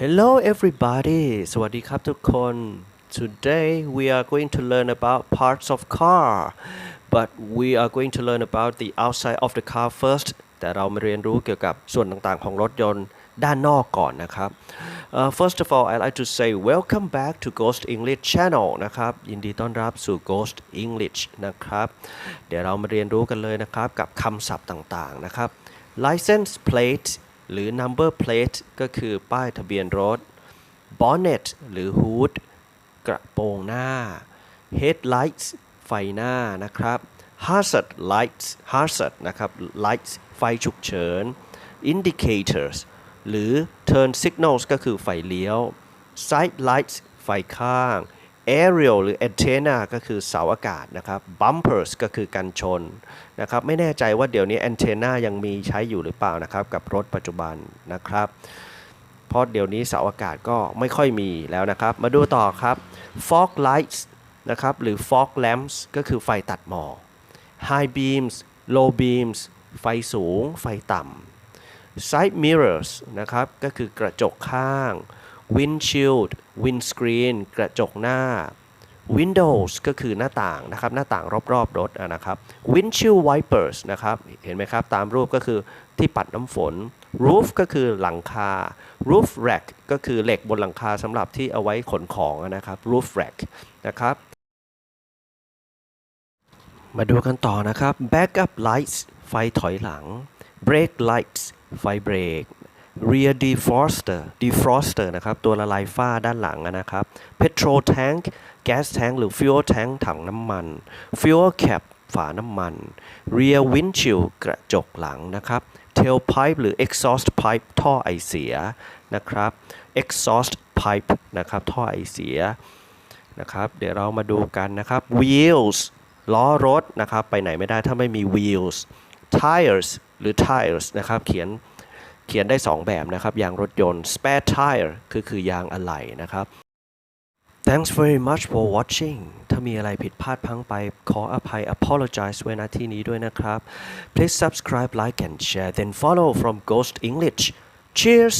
Hello everybody สวัสดีครับทุกคน Today we are going to learn about parts of car but we are going to learn about the outside of the car first แต่เรามาเรียนรู้เกี่ยวกับส่วนต่างๆ ของรถยนต์ด้านนอกก่อนนะครับ Uh, first of all I'd like to say welcome back to Ghost English Channel นะครับ ยินดีต้อนรับสู่ Ghost English นะครับ เดี๋ยวเรามาเรียนรู้กันเลยนะครับ กับคำศัพท์ต่างๆนะครับ license plate หรือ number plate ก็คือป้ายทะเบียนรถ bonnet หรือ hood กระโปรงหน้า headlights ไฟหน้านะครับ hazard lights hazard นะครับ lights ไฟฉุกเฉิน indicators หรือ turn signals ก็คือไฟเลี้ยว side lights ไฟข้าง aerial หรือ antenna ก็คือเสาอากาศนะครับ bumpers ก็คือกันชนนะครับ ไม่แน่ใจว่าเดี๋ยวนี้ antenna ยังมีใช้อยู่หรือเปล่านะครับ กับรถปัจจุบันนะครับ เพราะเดี๋ยวนี้เสาอากาศก็ไม่ค่อยมีแล้วนะครับ มาดูต่อครับ fog lights นะครับหรือ fog lamps ก็คือไฟตัดหมอก high beams low beams ไฟสูง ไฟต่ำ side mirrors นะครับ ก็คือกระจกข้าง windshield windscreen กระจกหน้า windows ก็คือหน้าต่างนะครับ หน้าต่างรอบๆรถนะครับ windshield wipers นะครับ เห็นไหมครับ ตามรูปก็คือที่ปัดน้ำฝน roof ก็คือหลังคา roof rack ก็คือเหล็กบนหลังคาสำหรับที่เอาไว้ขนของนะครับ roof rack นะครับมาดูกันต่อนะครับ backup lights ไฟถอยหลัง brake lights ไฟเบรก rear defroster defroster นะครับ ตัวละลายฝ้าด้านหลังนะครับ petrol tank gas tank หรือ fuel tank ถังน้ำมัน fuel cap ฝาน้ำมัน rear windshield กระจกหลังนะครับ tailpipe หรือ exhaust pipe ท่อไอเสียนะครับ exhaust pipe นะครับ ท่อไอเสียนะครับ เดี๋ยวเรามาดูกันนะครับ wheels ล้อรถนะครับ ไปไหนไม่ได้ถ้าไม่มี wheels tires หรือ tires นะครับ เขียน เขียนได้ 2 แบบนะครับ ยางรถยนต์ spare tire คือคือยางอะไหล่นะครับ Thanks very much for watching ถ้ามีอะไรผิดพลาดพังไปขออภัย apologize ไว้ณที่นี้ด้วยนะครับ Please subscribe like and share then follow from Ghost English Cheers